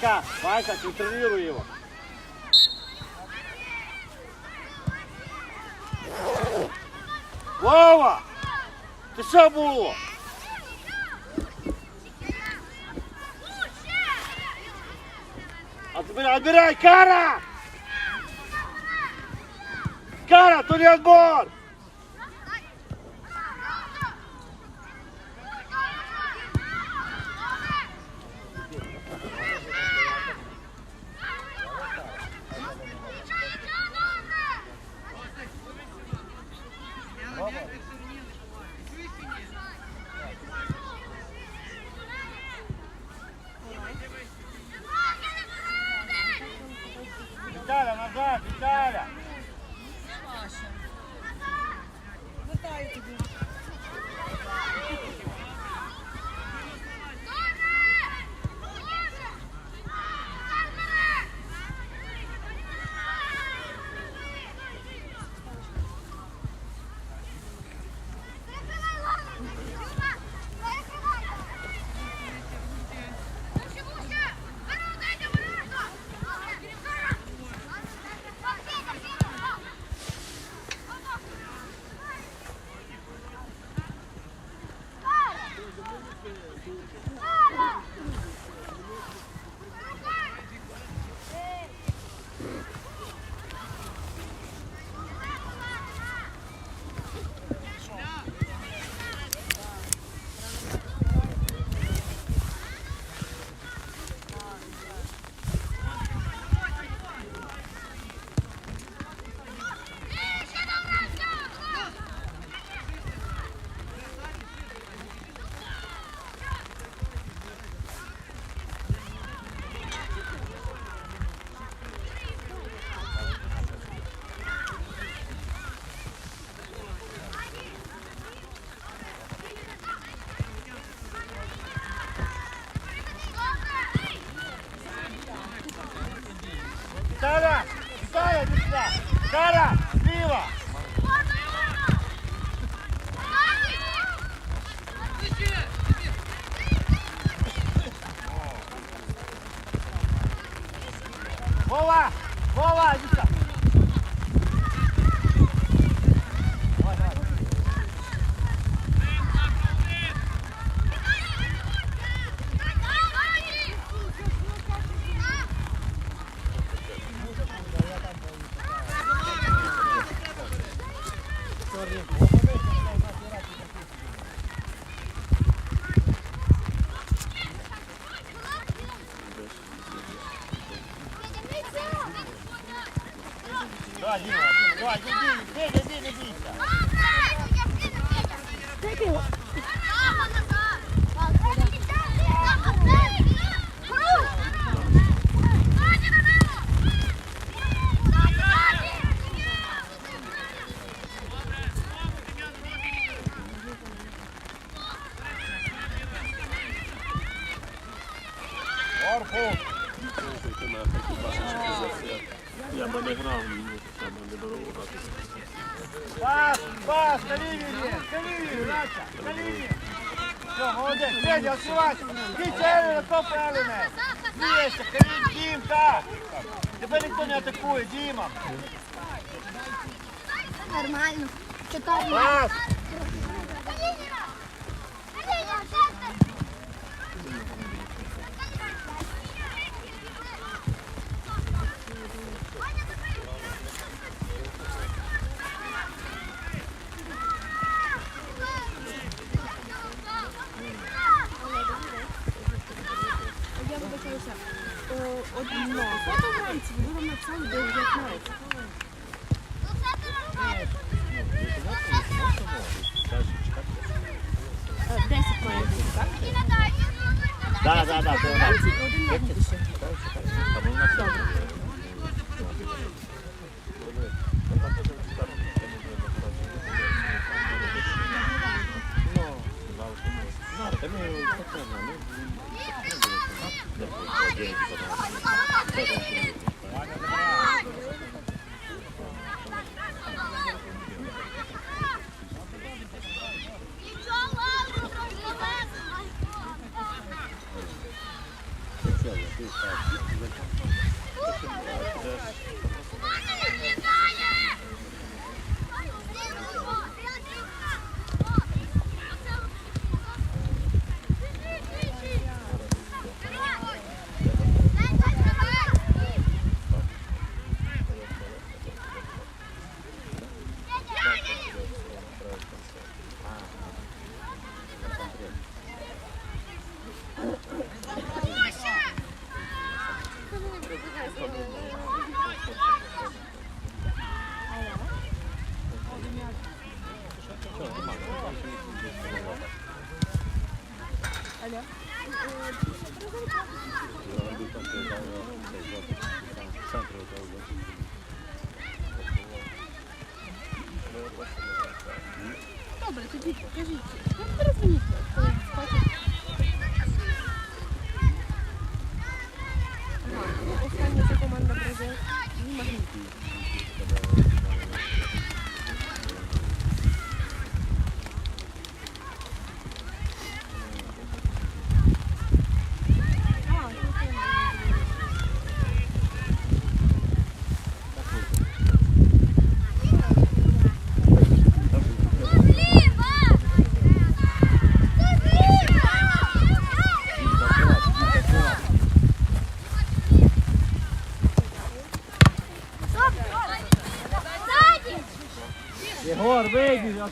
игрока. Вася, контролируй его. Вова! Ты что было? Отбирай, отбирай, Кара! Кара, тут отбор! 啊就是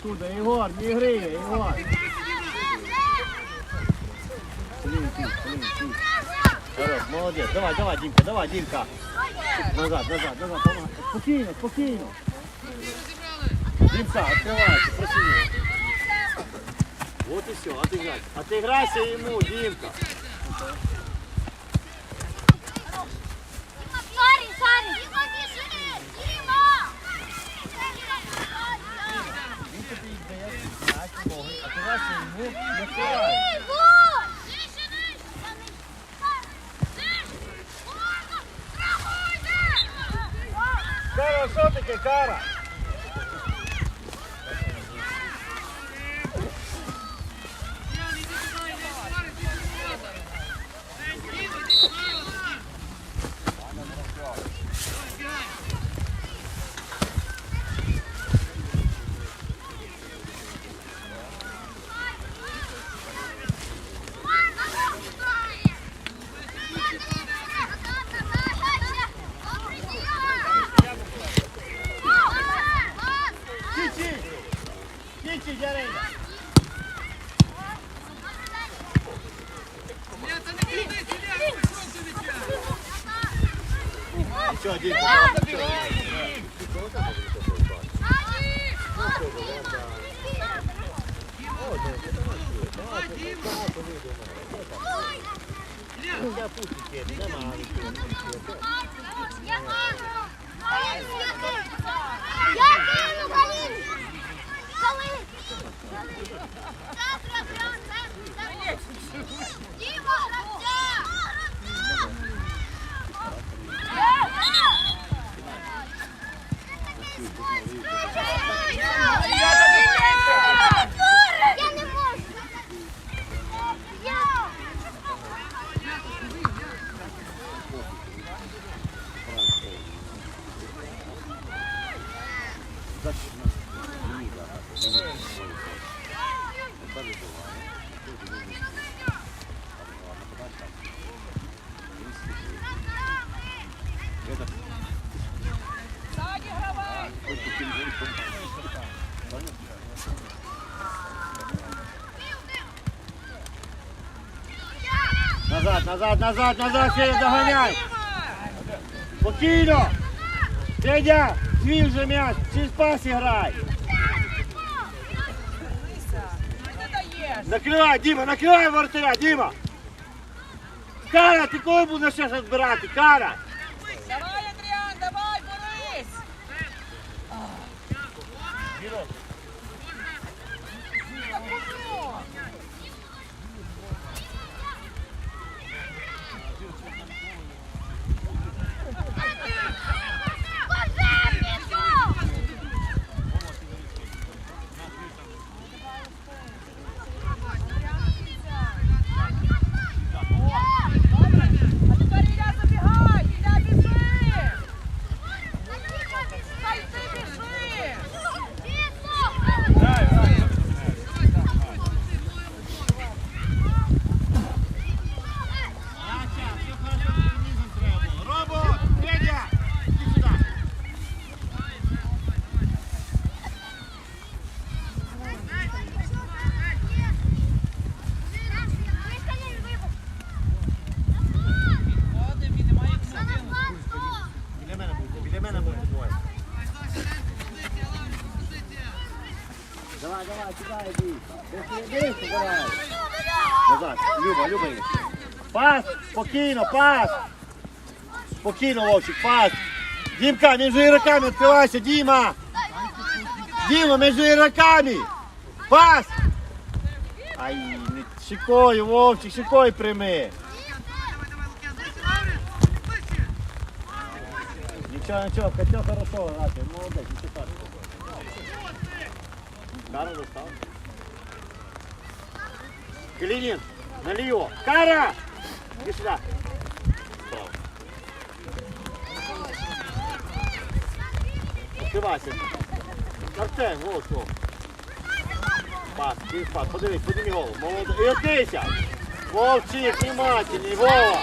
оттуда, Єгор, не гріє, Єгор. Хорош, молодець. Давай, давай, Дімка, давай, Дімка. Назад, назад, назад, помагай. Спокійно, спокійно. Дімка, відкривайся, просини. Вот і все, отыграйся. Отыграйся йому, Дімка. Сорі, сорі. Діма, біжи! Діма! Він тобі дає ноги, отыграйся йому, не. Кара, що таке, Кара? Кічі! Кічі, Ярина! Нічого, Дімка. Я кину, Галін! Коли? Діма, гравця! Я не можу! Я! Назад, назад, назад, Федя, доганяй! Спокійно! Федя, свій вже м'яч, через пас грай! Накривай, Діма, накривай воротаря, Діма! Кара, ти коли будеш ще збирати? Кара! Давай, Андріан, давай, борись! Добре, а тепер давай, кидай, іди. Десь давай. Назад, Люба, Люба. є. Пас, спокійно, пас. Спокійно, Вовчик, пас. Дімка, між ігроками відкривайся, Діма. Діма, між ігроками. Пас. Ай, не щекою, Вовчик, щекою прийми. Нічого, нічого, хотів хорошо грати, молодець, нічого так. Кара достав. Калинин, налево. Кара! Иди сюда. Открывайся. Артем, вот что. Пас, ти пас, подивись, подивись голову. Молодець. І отися. Вовчик, внимательний, Вова.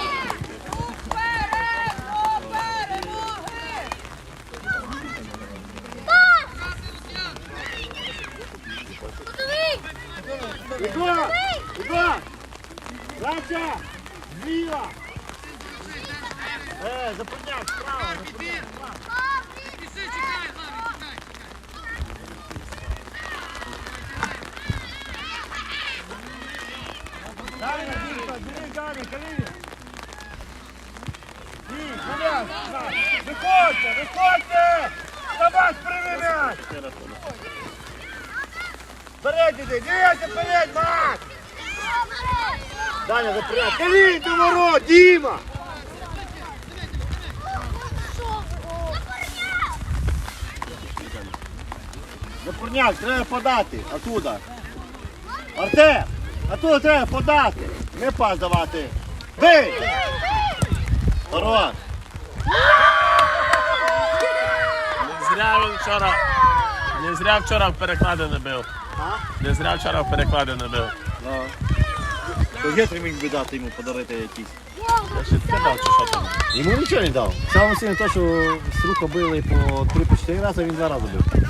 Виходьте, виходьте! Прийми м'яч! Вперед Макс! Даня, запрягай. Ворот, Діма! Запорняк, треба подати. Оттуда. Артем! Оттуда треба подати. Не пас давати. Бий! Хорош! Не зря він вчора. Не зря вчора в переклади не бив. Не зря вчора в переклади не бив. Ну. То Гетрі міг би дати йому подарити якісь. Я ще скидав, чи що там. Йому нічого не дав. Саме сильно те, що з рука били по 3-4 рази, він два рази бив.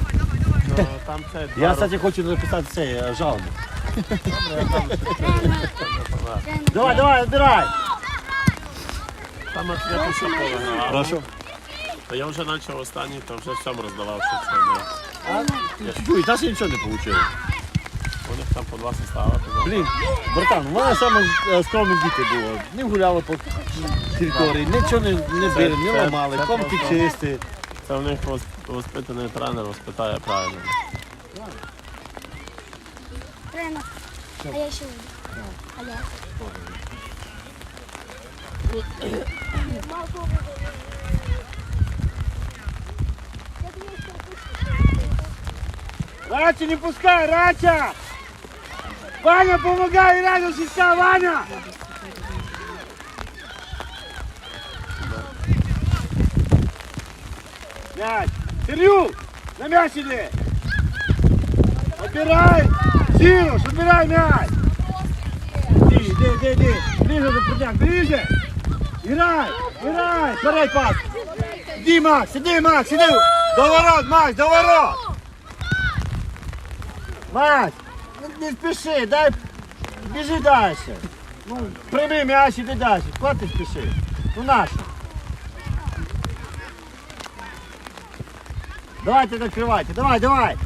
Ну, там це Я, роки. кстати, хочу написати цей е, жалобу. Там Давай, давай, відбирай. Там от я пішов повигравав. Прошу. Я вже почав останній, то вже всьому роздавав, що це не. Чуй, та ще нічого не вийшло. У них там по два состави. Блін, братан, у мене саме е, скромні діти було. Не гуляли по території, нічого не, не били, не це- ламали, це комки просто- чисті. Це в них воспитаний тренер воспитає правильно. А я ще вийду. А я? Рача, не пускай, Рача! Ваня, помогай, рядом сестра, Ваня! Мяч! Кирюк, на мяч иди! Отбирай! Сирош, отбирай мяч! Иди, иди, иди, иди! Ближе, Запрудняк, ближе! Играй! Играй! Второй пас! Иди, Макс, иди, Макс, иди! До ворот, Макс, до ворот! Макс, не спіши, дай біжи далі. Ну, прийми м'яч, іди далі. Куди ти спішиш? Ну наш. Давайте накривайте, давай, давай.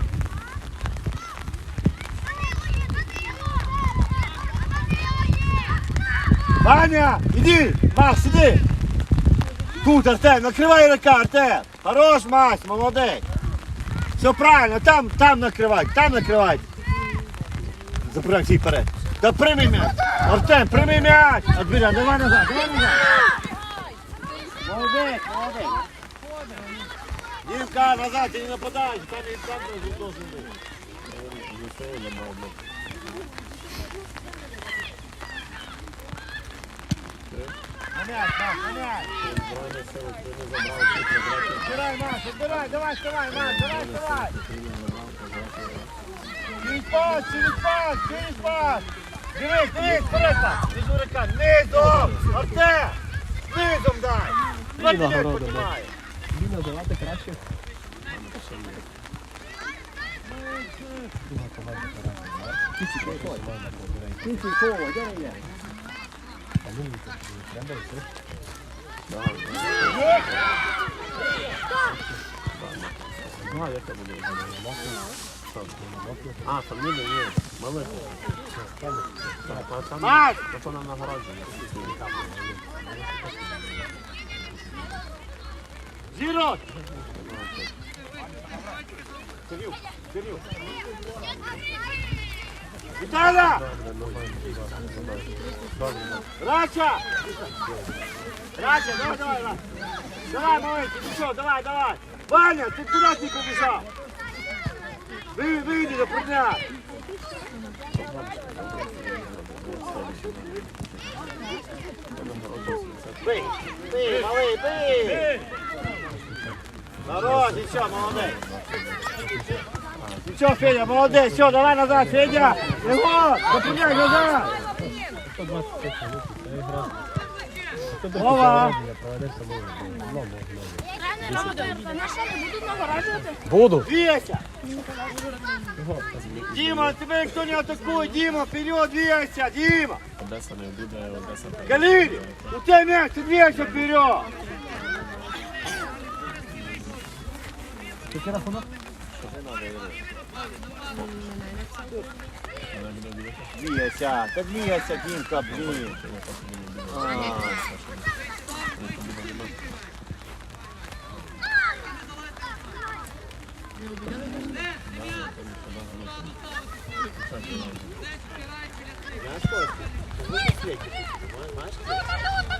Ваня, іди, Макс, іди. Тут, Артем, накривай ігрока, Артем. Хорош, Макс, молодець. Все правильно, там, там накривай, там накривай. Запрягай всіх вперед. Да прийми м'яч. Артем, прийми м'яч. Отбирай, давай назад, давай назад. Молодець, молодець. Дівка, назад, ти не нападаєш, там і там должен бути. М'яч, Маш, отбирай, давай, вставай, Маш, давай, вставай. Через пас, через пас, через пас. Дивись, дивись, вперед там. Між дурака, низом. Артем, низом дай. Матвій піднімає. А, фамілія є. Малих. Так, а там- Макс! а то нам нагородження. Зіро! Кирюк, Кирюк. Віталя! Рача! Рача, давай, давай, давай. Давай, маленький, ну що, давай, давай. Ваня, ти куди ти побіжав? Вийди, вийди до прудня. Бий, бий, малий, бий. Хорош, нічого, молодець. Нічого, Федя, молодець, все, давай назад, Федя. Його, допомагай назад. Вова. Буду. Двигайся! Дима, тебя никто не атакует! Дима, вперед двигайся! Дима! Одеса не перемагає. Галири, у тебя мяч, ты двигайся вперед! Двигайся, да двигайся, Димка, блин! А. Знаешь, Костя, ты в свете, понимаешь?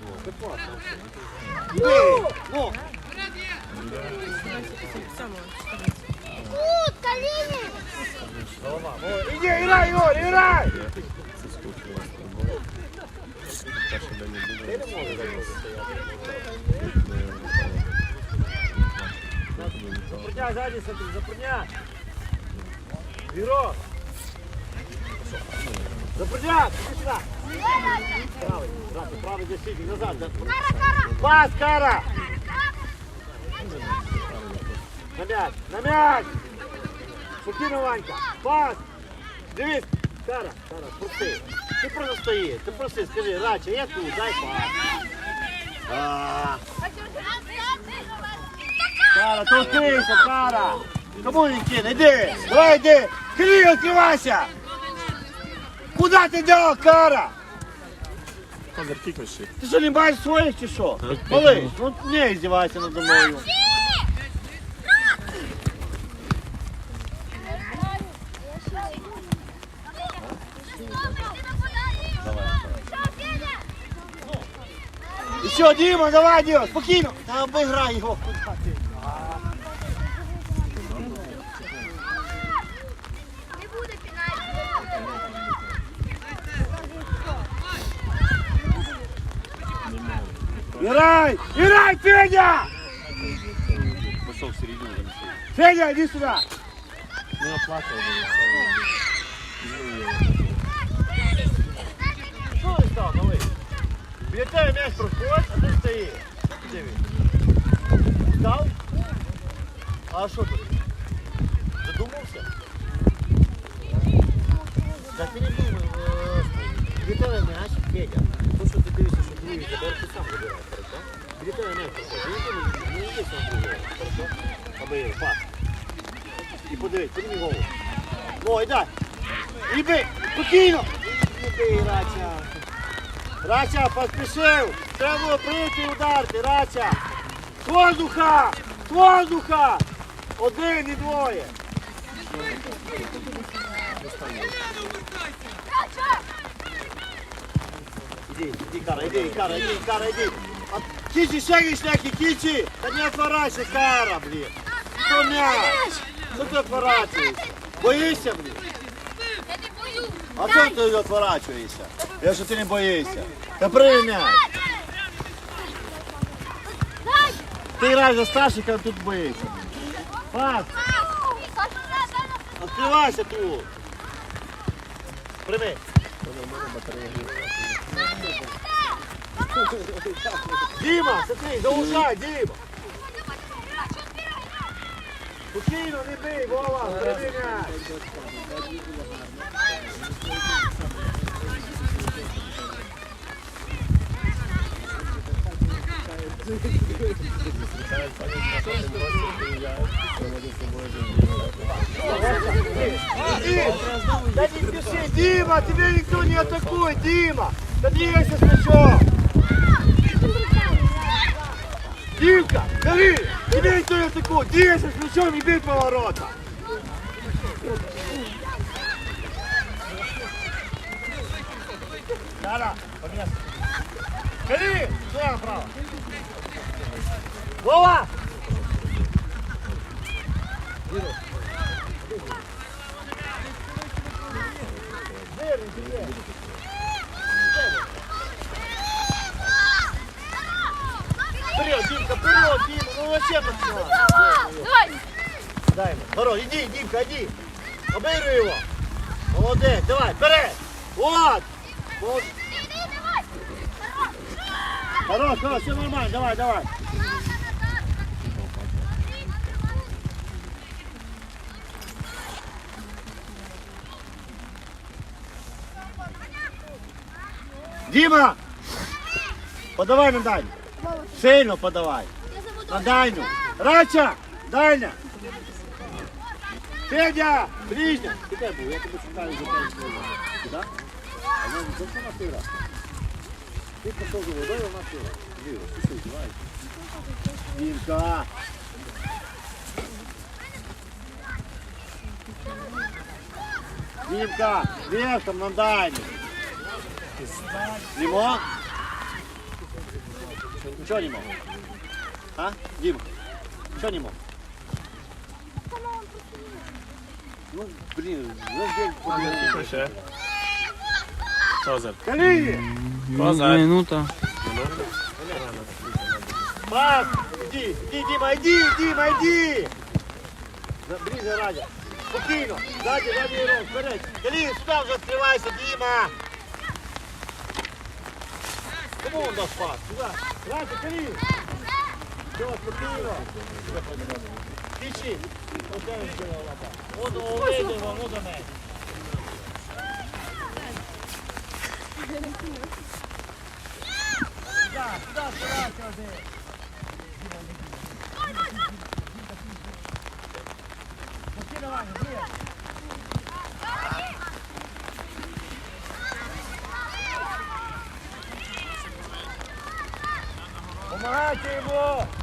Ну, ты классно. Эй, ну, Тут, Калині! голова. О, Иди, играй, Юр, играй! Перший день не буде. Запрыгняй сзади, смотри, запрыгняй. Бюро. Запрыгняй, иди сюда. Правый, правый, правый защитник, назад. да. Пас, Кара! На мяч, на мяч! Спокійно, Ванька, пас! Дивись, Кара, Кара, прости. Ти просто стоїш, ти прости, скажи, Рача, я тут, дай пас. А, Кара, толкнися, Кара! Кому він кине? Іди! Давай йди! Кирил, відкривайся! Куди ти йдеш, Кара? Ти що не бачиш своїх чи що? Малий, ну не здівайся надо мною. І що, Діма, давай, Діма, спокійно. Та обіграй його. Куди ти? Не буде пінальті. Играй! Играй, Федя! Федя, иди сюда! Не оплакав. Що ти став, малий? Біля тебе м'яч проходить, а ти стоїш. Де він? Став? А що тут? Задумався? Та ти не думай, е, біля тебе м'яч, Федя. То, що ти дивишся, що другий, тепер ти не, йди пас. І подивись, подивись голову. О, йдай! І бий! Спокійно! Бий, Рача! Рача, поспішив! Треба було прийти і ударити, Рача! З воздуха! Воздуха! Один і двоє! Іди, іди, Кара, іди, Кара, іди, Кара! А, Кічі, ще шляхи, Кічі! Та не отворачай, Кара, блін! Що м'яч? Що ти отворачуєшся? Боїшся, блін? Я не боюсь. А чого ти відворачуєшся? Якщо ти не боїшся. Та прийняй. Дай! Ти граєш за старших, а тут боїшся. Пас, відкривайся тут. Прийми. Діма, смотри, заушай, Діма. Спокійно, не бий, Вова, бери м'яч. Дим, да не спеши, Дима, тебя никто не атакует, Дима! Да двигайся с мячом! Димка, гори! Тебя никто не атакует, двигайся с мячом и бей поворота! Да-да, поменяйся. Гори! Сюда направо! Вова! Вперед, Димка, вперед, Дима, ну вообще пацан. Давай! Дай ему. Здорово, иди, Димка, иди. Обыгрывай его. Молодец, давай, вперед. Вот. вот. Хорош, хорош, все нормально, давай, давай. Дима! Подавай на дальню. Сильно подавай. На дальню. Рача! Дальня! Федя! Ближня! Ти де був? Я тебе шукаю за п'ять хвилин. Куди? А вона не зовсім на тира. Ти пішов за водою, вона тира. Віра, пішли, давай. Дімка! Дімка! Вверхом на дальню. Лимон? Ничего не мог. А? Дима, ничего не мог. Ну, блин, Що ще? Козир. Колени! Козир. Минута. Пас! Иди, иди, Дима, иди, Дима, иди! За- Ближе, Радя. Спокойно. Сзади, сзади, Ирон, вперед. Колени, сюда уже открывайся, Дима! Кому он даст пас? Сюда. Радя, колени! Все, спокойно. Тичи. Вот это сделал лапа. Вот, вот, вот, вот, вот, вот. Сюда, сюда, сюда, сюда. Спокойно, Ваня, где? Помогайте ему! Пас!